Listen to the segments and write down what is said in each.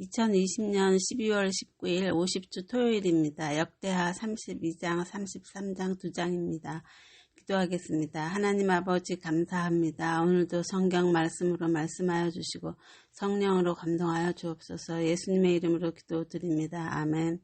2020년 12월 19일 50주 토요일입니다. 역대하 32장, 33장 두 장입니다. 기도하겠습니다. 하나님 아버지 감사합니다. 오늘도 성경 말씀으로 말씀하여 주시고 성령으로 감동하여 주옵소서 예수님의 이름으로 기도드립니다. 아멘.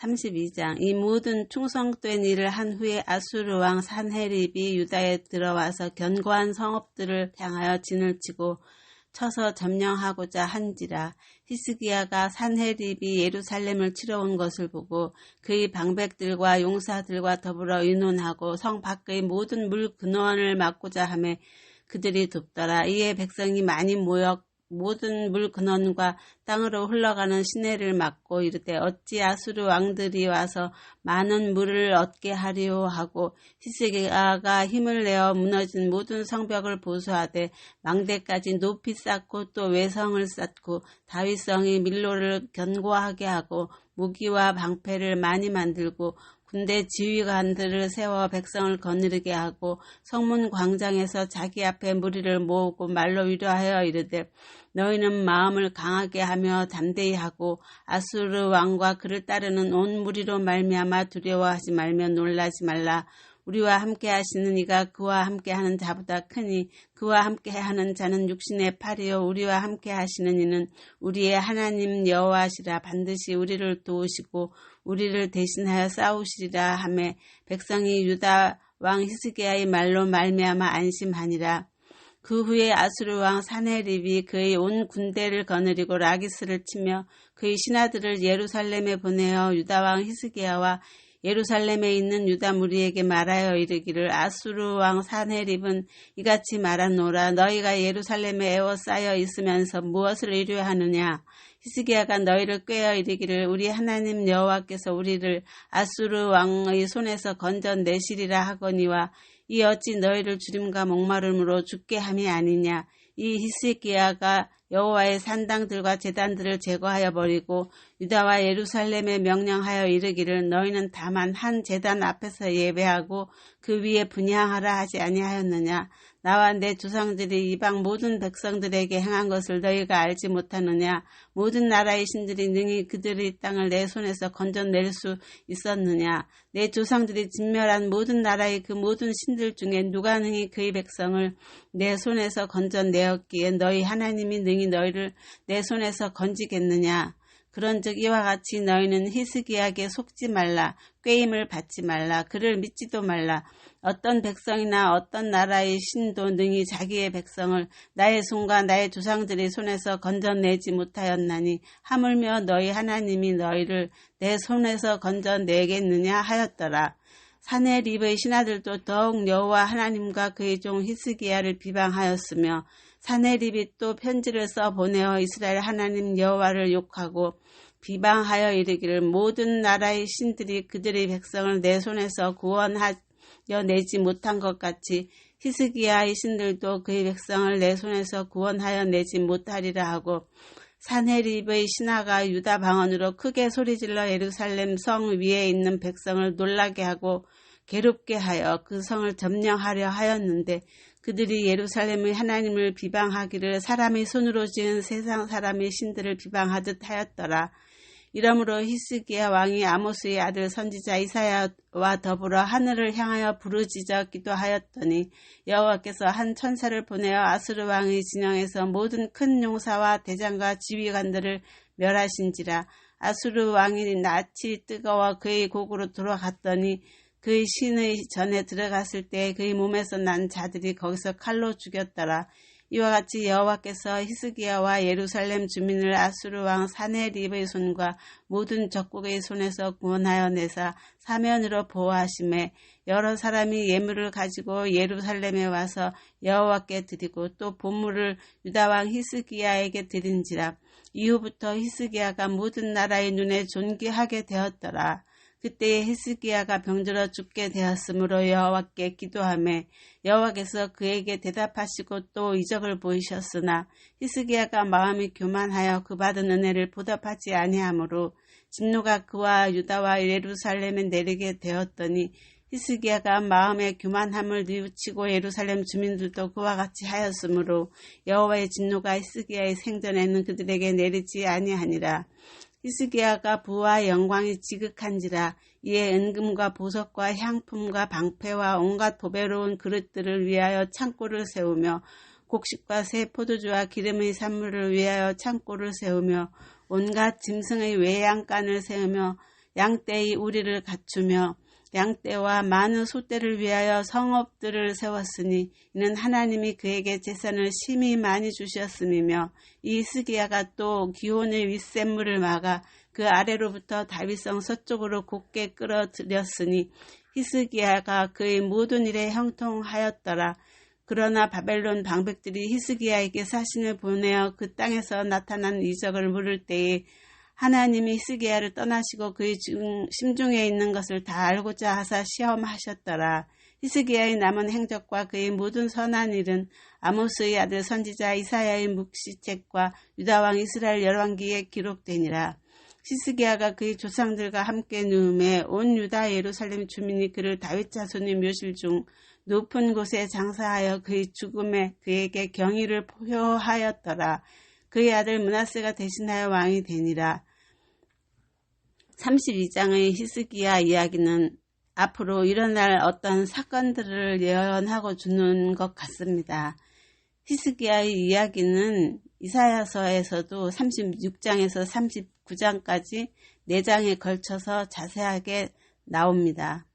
32장 이 모든 충성된 일을 한 후에 아수르 왕 산헤립이 유다에 들어와서 견고한 성읍들을 향하여 진을 치고 쳐서 점령하고자 한지라 히스기야가 산헤립이 예루살렘을 치러 온 것을 보고 그의 방백들과 용사들과 더불어 의논하고 성 밖의 모든 물 근원을 막고자 하며 그들이 돕더라. 이에 백성이 많이 모여 모든 물 근원과 땅으로 흘러가는 시내를 막고 이르되 어찌 아수르 왕들이 와서 많은 물을 얻게 하리오 하고 히스기야가 힘을 내어 무너진 모든 성벽을 보수하되 망대까지 높이 쌓고 또 외성을 쌓고 다윗성이 밀로를 견고하게 하고 무기와 방패를 많이 만들고 군대 지휘관들을 세워 백성을 거느리게 하고 성문 광장에서 자기 앞에 무리를 모으고 말로 위로하여 이르되 너희는 마음을 강하게 하며 담대히 하고 아수르 왕과 그를 따르는 온 무리로 말미암아 두려워하지 말며 놀라지 말라. 우리와 함께 하시는 이가 그와 함께 하는 자보다 크니 그와 함께 하는 자는 육신의 팔이요 우리와 함께 하시는 이는 우리의 하나님 여호와시라. 반드시 우리를 도우시고 우리를 대신하여 싸우시리라 하매 백성이 유다 왕 히스기야의 말로 말미암아 안심하니라. 그 후에 아수르 왕 사네립이 그의 온 군대를 거느리고 라기스를 치며 그의 신하들을 예루살렘에 보내어 유다 왕 히스기야와 예루살렘에 있는 유다 무리에게 말하여 이르기를 아수르 왕 사네립은 이같이 말하노라. 너희가 예루살렘에 에워싸여 있으면서 무엇을 이루하느냐 히스기야가 너희를 꾀어 이르기를 우리 하나님 여호와께서 우리를 아수르 왕의 손에서 건져내시리라 하거니와 이 어찌 너희를 주림과 목마름으로 죽게 함이 아니냐? 이 히스기야가 여호와의 산당들과 제단들을 제거하여 버리고 유다와 예루살렘에 명령하여 이르기를 너희는 다만 한 제단 앞에서 예배하고 그 위에 분향하라 하지 아니하였느냐? 나와 내 조상들이 이방 모든 백성들에게 행한 것을 너희가 알지 못하느냐? 모든 나라의 신들이 능히 그들의 땅을 내 손에서 건져낼 수 있었느냐? 내 조상들이 진멸한 모든 나라의 그 모든 신들 중에 누가 능히 그의 백성을 내 손에서 건져내었기에 너희 하나님이 능히 너희를 내 손에서 건지겠느냐 그런즉 이와 같이 너희는 히스기야에게 속지 말라 꾀임을 받지 말라 그를 믿지도 말라 어떤 백성이나 어떤 나라의 신도 능히 자기의 백성을 나의 손과 나의 조상들의 손에서 건져내지 못하였나니 하물며 너희 하나님이 너희를 내 손에서 건져내겠느냐 하였더라. 사내 립의 신하들도 더욱 여호와 하나님과 그의 종 히스기야를 비방하였으며 사내 립이 또 편지를 써 보내어 이스라엘 하나님 여호와를 욕하고 비방하여 이르기를 모든 나라의 신들이 그들의 백성을 내 손에서 구원하 내지 못한 것 같이 히스기야의 신들도 그의 백성을 내 손에서 구원하여 내지 못하리라 하고 산헤립의 신하가 유다 방언으로 크게 소리질러 예루살렘 성 위에 있는 백성을 놀라게 하고 괴롭게 하여 그 성을 점령하려 하였는데 그들이 예루살렘의 하나님을 비방하기를 사람의 손으로 지은 세상 사람의 신들을 비방하듯 하였더라. 이러므로 히스기야 왕이 아모스의 아들 선지자 이사야와 더불어 하늘을 향하여 부르짖어 기도하였더니 여호와께서 한 천사를 보내어 아스르 왕의 진영에서 모든 큰 용사와 대장과 지휘관들을 멸하신지라 아수르 왕이 낯이 뜨거워 그의 곡으로 돌아갔더니 그의 신의 전에 들어갔을 때 그의 몸에서 난 자들이 거기서 칼로 죽였더라. 이와 같이 여호와께서 히스기야와 예루살렘 주민을 아수르 왕 사네립의 손과 모든 적국의 손에서 구원하여 내사 사면으로 보호하심에 여러 사람이 예물을 가지고 예루살렘에 와서 여호와께 드리고 또 보물을 유다 왕 히스기야에게 드린지라 이후부터 히스기야가 모든 나라의 눈에 존귀하게 되었더라. 그때에 히스기야가 병들어 죽게 되었으므로 여호와께 기도하며 여호와께서 그에게 대답하시고 또 이적을 보이셨으나 히스기야가 마음이 교만하여 그 받은 은혜를 보답하지 아니하므로 진노가 그와 유다와 예루살렘에 내리게 되었더니 히스기야가 마음의 교만함을 뉘우치고 예루살렘 주민들도 그와 같이 하였으므로 여호와의 진노가 히스기야의 생전에는 그들에게 내리지 아니하니라. 히스기야가 부와 영광이 지극한지라 이에 은금과 보석과 향품과 방패와 온갖 도배로운 그릇들을 위하여 창고를 세우며 곡식과 새 포도주와 기름의 산물을 위하여 창고를 세우며 온갖 짐승의 외양간을 세우며 양떼의 우리를 갖추며 양떼와 많은 소떼를 위하여 성읍들을 세웠으니 이는 하나님이 그에게 재산을 심히 많이 주셨음이며 이 스기야가 또 기온의 윗샘물을 막아 그 아래로부터 다윗성 서쪽으로 곧게 끌어들였으니 히스기야가 그의 모든 일에 형통하였더라. 그러나 바벨론 방백들이 히스기야에게 사신을 보내어 그 땅에서 나타난 이적을 물을 때에 하나님이 히스기야를 떠나시고 그의 심중에 있는 것을 다 알고자 하사 시험하셨더라. 히스기야의 남은 행적과 그의 모든 선한 일은 아모스의 아들 선지자 이사야의 묵시책과 유다왕 이스라엘 열왕기에 기록되니라. 히스기야가 그의 조상들과 함께 누움에 온 유다 예루살렘 주민이 그를 다윗 자손의 묘실 중 높은 곳에 장사하여 그의 죽음에 그에게 경의를 표하였더라. 그의 아들 문하세가 대신하여 왕이 되니라. 32장의 히스기야 이야기는 앞으로 일어날 어떤 사건들을 예언하고 주는 것 같습니다. 히스기야의 이야기는 이사야서에서도 36장에서 39장까지 4장에 걸쳐서 자세하게 나옵니다.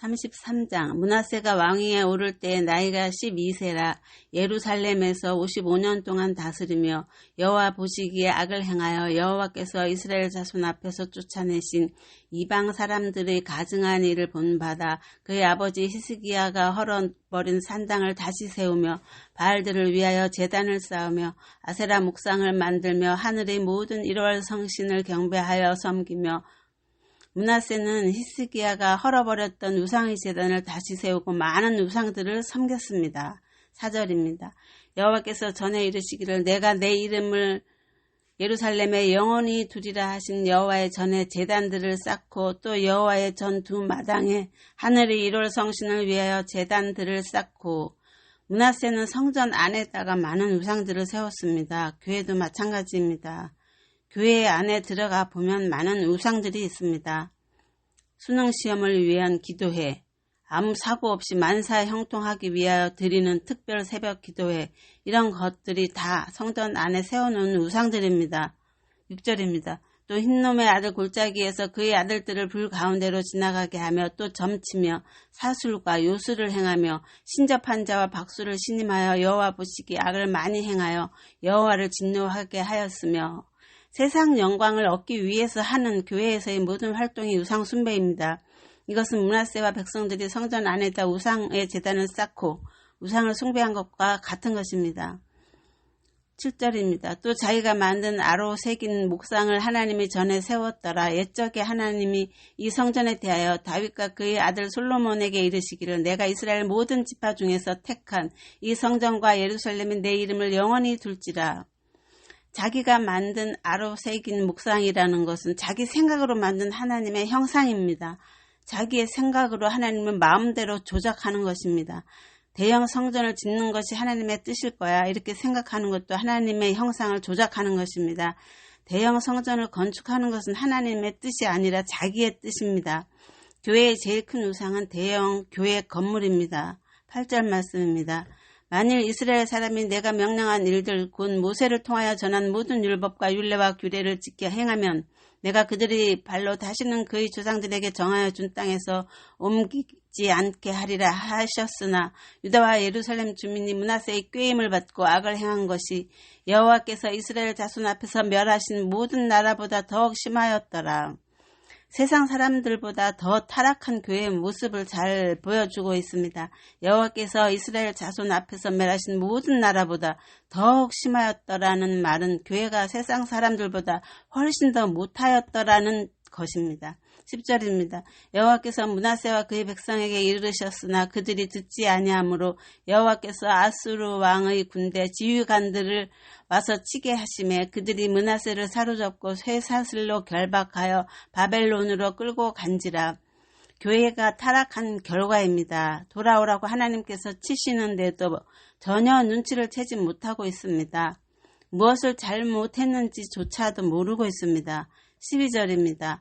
33장 문하세가 왕위에 오를 때 나이가 12세라. 예루살렘에서 55년 동안 다스리며 여호와 보시기에 악을 행하여 여호와께서 이스라엘 자손 앞에서 쫓아내신 이방 사람들의 가증한 일을 본받아 그의 아버지 히스기야가 헐어버린 산당을 다시 세우며 바알들을 위하여 재단을 쌓으며 아세라 묵상을 만들며 하늘의 모든 1월 성신을 경배하여 섬기며 문하세는 히스기야가 헐어버렸던 우상의 재단을 다시 세우고 많은 우상들을 섬겼습니다. 사절입니다. 여호와께서 전에 이르시기를 내가 내 이름을 예루살렘에 영원히 두리라 하신 여호와의 전에 재단들을 쌓고 또 여호와의 전 두 마당에 하늘의 일월 성신을 위하여 재단들을 쌓고 문하세는 성전 안에다가 많은 우상들을 세웠습니다. 교회도 마찬가지입니다. 교회 안에 들어가 보면 많은 우상들이 있습니다. 수능 시험을 위한 기도회, 아무 사고 없이 만사 형통하기 위하여 드리는 특별 새벽 기도회, 이런 것들이 다 성전 안에 세워놓은 우상들입니다. 6절입니다. 또 흰놈의 아들 골짜기에서 그의 아들들을 불 가운데로 지나가게 하며 또 점치며 사술과 요술을 행하며 신접한 자와 박수를 신임하여 여호와 보시기 악을 많이 행하여 여호와를 진노하게 하였으며 세상 영광을 얻기 위해서 하는 교회에서의 모든 활동이 우상 숭배입니다. 이것은 문하세와 백성들이 성전 안에다 우상의 재단을 쌓고 우상을 숭배한 것과 같은 것입니다. 7절입니다. 또 자기가 만든 아로 새긴 목상을 하나님이 전에 세웠더라. 옛적에 하나님이 이 성전에 대하여 다윗과 그의 아들 솔로몬에게 이르시기를 내가 이스라엘 모든 지파 중에서 택한 이 성전과 예루살렘이 내 이름을 영원히 둘지라. 자기가 만든 아로 새긴 묵상이라는 것은 자기 생각으로 만든 하나님의 형상입니다. 자기의 생각으로 하나님을 마음대로 조작하는 것입니다. 대형 성전을 짓는 것이 하나님의 뜻일 거야. 이렇게 생각하는 것도 하나님의 형상을 조작하는 것입니다. 대형 성전을 건축하는 것은 하나님의 뜻이 아니라 자기의 뜻입니다. 교회의 제일 큰 우상은 대형 교회 건물입니다. 8절 말씀입니다. 만일 이스라엘 사람이 내가 명령한 일들 곧 모세를 통하여 전한 모든 율법과 율례와 규례를 지켜 행하면 내가 그들이 발로 다시는 그의 조상들에게 정하여 준 땅에서 옮기지 않게 하리라 하셨으나 유다와 예루살렘 주민이 문하세의 꾀임을 받고 악을 행한 것이 여호와께서 이스라엘 자손 앞에서 멸하신 모든 나라보다 더욱 심하였더라. 세상 사람들보다 더 타락한 교회의 모습을 잘 보여주고 있습니다. 여호와께서 이스라엘 자손 앞에서 멸하신 모든 나라보다 더욱 심하였더라는 말은 교회가 세상 사람들보다 훨씬 더 못하였더라는 것입니다. 10절입니다. 여호와께서 문하세와 그의 백성에게 이르셨으나 그들이 듣지 아니하므로 여호와께서 아수르 왕의 군대 지휘관들을 와서 치게 하심에 그들이 문하세를 사로잡고 쇠사슬로 결박하여 바벨론으로 끌고 간지라. 교회가 타락한 결과입니다. 돌아오라고 하나님께서 치시는데도 전혀 눈치를 채지 못하고 있습니다. 무엇을 잘못했는지조차도 모르고 있습니다. 12절입니다.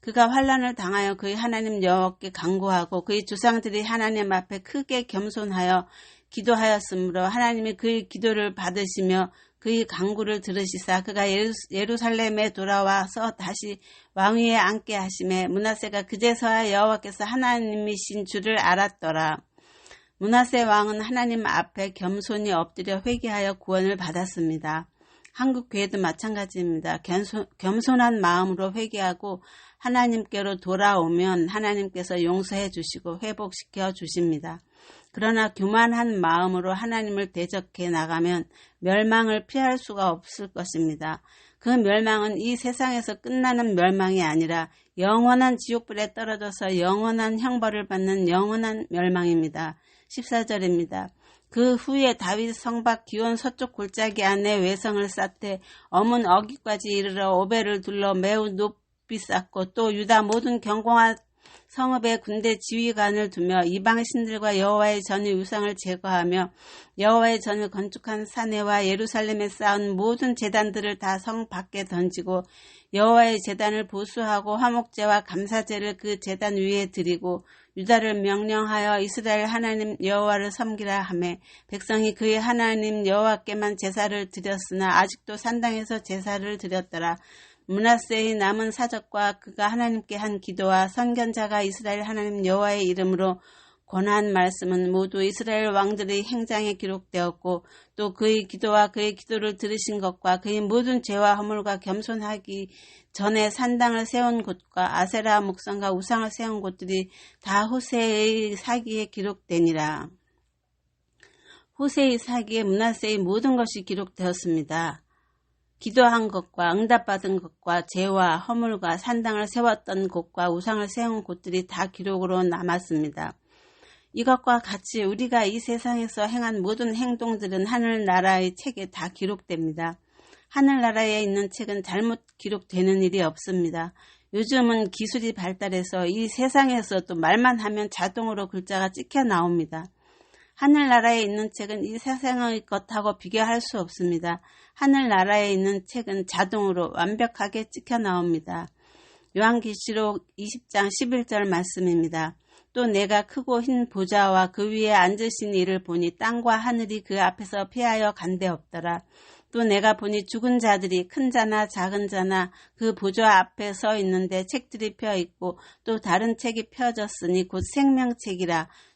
그가 환란을 당하여 그의 하나님 여호와께 간구하고 그의 조상들이 하나님 앞에 크게 겸손하여 기도하였으므로 하나님이 그의 기도를 받으시며 그의 강구를 들으시사 그가 예루살렘에 돌아와서 다시 왕위에 앉게 하심에 문하세가 그제서야 여호와께서 하나님이신 줄을 알았더라. 문하세 왕은 하나님 앞에 겸손히 엎드려 회개하여 구원을 받았습니다. 한국 교회도 마찬가지입니다. 겸손, 겸손 한 마음으로 회개하고 하나님께로 돌아오면 하나님께서 용서해 주시고 회복시켜 주십니다. 그러나 교만한 마음으로 하나님을 대적해 나가면 멸망을 피할 수가 없을 것입니다. 그 멸망은 이 세상에서 끝나는 멸망이 아니라 영원한 지옥불에 떨어져서 영원한 형벌을 받는 영원한 멸망입니다. 14절입니다. 그 후에 다윗 성박 기원 서쪽 골짜기 안에 외성을 쌓되 어문 어기까지 이르러 오배를 둘러 매우 높이 쌓고 또 유다 모든 경공한 성읍에 군대 지휘관을 두며 이방 신들과 여호와의 전의 우상을 제거하며 여호와의 전을 건축한 사내와 예루살렘에 쌓은 모든 재단들을 다 성 밖에 던지고 여호와의 재단을 보수하고 화목제와 감사제를 그 재단 위에 드리고 유다를 명령하여 이스라엘 하나님 여호와를 섬기라 하매 백성이 그의 하나님 여호와께만 제사를 드렸으나 아직도 산당에서 제사를 드렸더라. 문하세의 남은 사적과 그가 하나님께 한 기도와 선견자가 이스라엘 하나님 여호와의 이름으로 권한 말씀은 모두 이스라엘 왕들의 행장에 기록되었고 또 그의 기도와 그의 기도를 들으신 것과 그의 모든 죄와 허물과 겸손하기 전에 산당을 세운 곳과 아세라 목성과 우상을 세운 곳들이 다 호세의 사기에 기록되니라. 호세의 사기에 문하세의 모든 것이 기록되었습니다. 기도한 것과 응답받은 것과 죄와 허물과 산당을 세웠던 곳과 우상을 세운 곳들이 다 기록으로 남았습니다. 이것과 같이 우리가 이 세상에서 행한 모든 행동들은 하늘나라의 책에 다 기록됩니다. 하늘나라에 있는 책은 잘못 기록되는 일이 없습니다. 요즘은 기술이 발달해서 이 세상에서도 말만 하면 자동으로 글자가 찍혀 나옵니다. 하늘나라에 있는 책은 이 세상의 것하고 비교할 수 없습니다. 하늘나라에 있는 책은 자동으로 완벽하게 찍혀 나옵니다. 요한기시록 20장 11절 말씀입니다. 또 내가 크고 흰 보좌와 그 위에 앉으신 이를 보니 땅과 하늘이 그 앞에서 피하여 간데 없더라. 또 내가 보니 죽은 자들이 큰 자나 작은 자나 그 보좌 앞에 서 있는데 책들이 펴 있고 또 다른 책이 펴졌으니 곧 생명책이라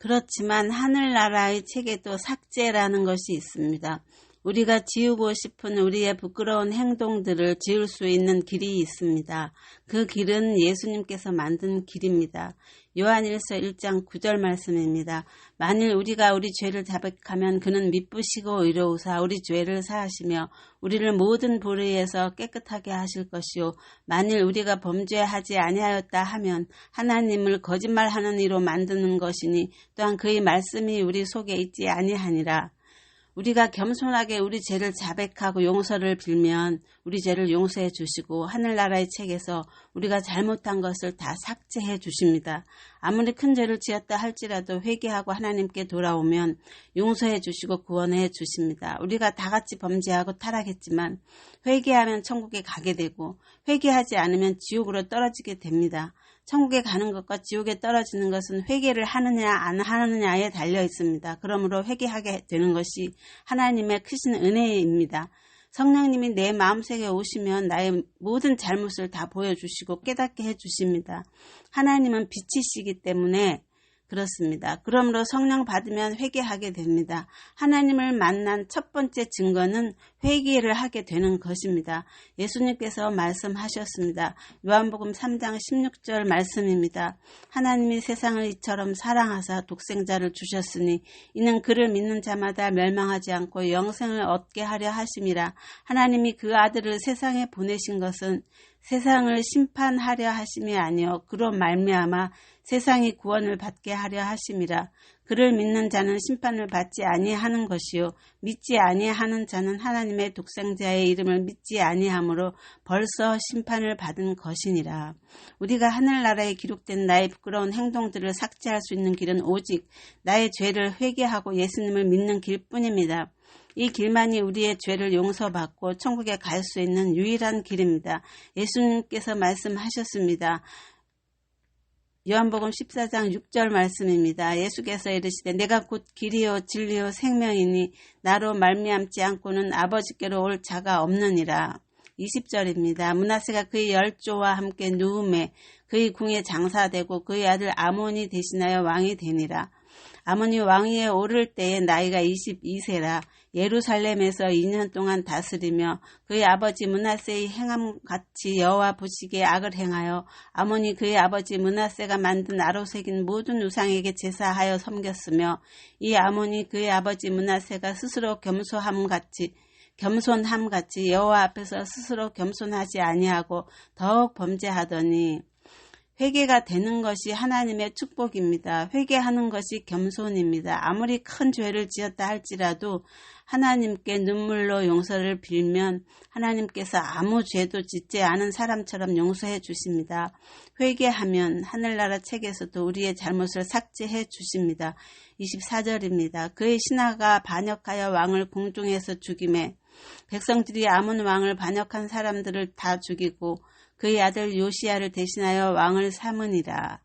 그렇지만 하늘나라의 책에도 삭제라는 것이 있습니다. 우리가 지우고 싶은 우리의 부끄러운 행동들을 지울 수 있는 길이 있습니다. 그 길은 예수님께서 만든 길입니다. 요한일서 1장 9절 말씀입니다. 만일 우리가 우리 죄를 자백하면 그는 미쁘시고 의로우사 우리 죄를 사하시며 우리를 모든 불의에서 깨끗하게 하실 것이요 만일 우리가 범죄하지 아니하였다 하면 하나님을 거짓말하는 이로 만드는 것이니 또한 그의 말씀이 우리 속에 있지 아니하니라. 우리가 겸손하게 우리 죄를 자백하고 용서를 빌면 우리 죄를 용서해 주시고 하늘나라의 책에서 우리가 잘못한 것을 다 삭제해 주십니다. 아무리 큰 죄를 지었다 할지라도 회개하고 하나님께 돌아오면 용서해 주시고 구원해 주십니다. 우리가 다 같이 범죄하고 타락했지만 회개하면 천국에 가게 되고 회개하지 않으면 지옥으로 떨어지게 됩니다. 천국에 가는 것과 지옥에 떨어지는 것은 회개를 하느냐 안 하느냐에 달려 있습니다. 그러므로 회개하게 되는 것이 하나님의 크신 은혜입니다. 성령님이 내 마음속에 오시면 나의 모든 잘못을 다 보여주시고 깨닫게 해주십니다. 하나님은 빛이시기 때문에 그렇습니다. 그러므로 성령 받으면 회개하게 됩니다. 하나님을 만난 첫 번째 증거는 회개를 하게 되는 것입니다. 예수님께서 말씀하셨습니다. 요한복음 3장 16절 말씀입니다. 하나님이 세상을 이처럼 사랑하사 독생자를 주셨으니 이는 그를 믿는 자마다 멸망하지 않고 영생을 얻게 하려 하심이라. 하나님이 그 아들을 세상에 보내신 것은 세상을 심판하려 하심이 아니요. 그로 말미암아 세상이 구원을 받게 하려 하심이라. 그를 믿는 자는 심판을 받지 아니하는 것이요. 믿지 아니하는 자는 하나님의 독생자의 이름을 믿지 아니하므로 벌써 심판을 받은 것이니라. 우리가 하늘나라에 기록된 나의 부끄러운 행동들을 삭제할 수 있는 길은 오직 나의 죄를 회개하고 예수님을 믿는 길뿐입니다. 이 길만이 우리의 죄를 용서받고 천국에 갈 수 있는 유일한 길입니다. 예수님께서 말씀하셨습니다. 요한복음 14장 6절 말씀입니다. 예수께서 이르시되 내가 곧 길이요 진리요 생명이니 나로 말미암지 않고는 아버지께로 올 자가 없느니라. 20절입니다. 문하세가 그의 열조와 함께 누움에 그의 궁에 장사되고 그의 아들 아몬이 대신하여 왕이 되니라. 아몬이 왕위에 오를 때에 나이가 22세라 예루살렘에서 2년 동안 다스리며 그의 아버지 문하세의 행함같이 여호와 보시기에 악을 행하여 아몬이 그의 아버지 문하세가 만든 아로 새긴 모든 우상에게 제사하여 섬겼으며 이 아몬이 그의 아버지 문하세가 스스로 겸손함같이 겸손함같이 여호와 앞에서 스스로 겸손하지 아니하고 더욱 범죄하더니 회개가 되는 것이 하나님의 축복입니다. 회개하는 것이 겸손입니다. 아무리 큰 죄를 지었다 할지라도 하나님께 눈물로 용서를 빌면 하나님께서 아무 죄도 짓지 않은 사람처럼 용서해 주십니다. 회개하면 하늘나라 책에서도 우리의 잘못을 삭제해 주십니다. 24절입니다. 그의 신하가 반역하여 왕을 공중에서 죽임에 백성들이 아문 왕을 반역한 사람들을 다 죽이고 그의 아들 요시아를 대신하여 왕을 삼으니라.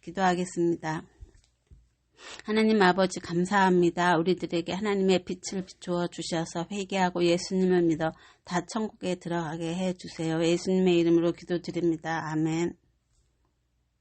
기도하겠습니다. 하나님 아버지 감사합니다. 우리들에게 하나님의 빛을 비추어 주셔서 회개하고 예수님을 믿어 다 천국에 들어가게 해 주세요. 예수님의 이름으로 기도드립니다. 아멘.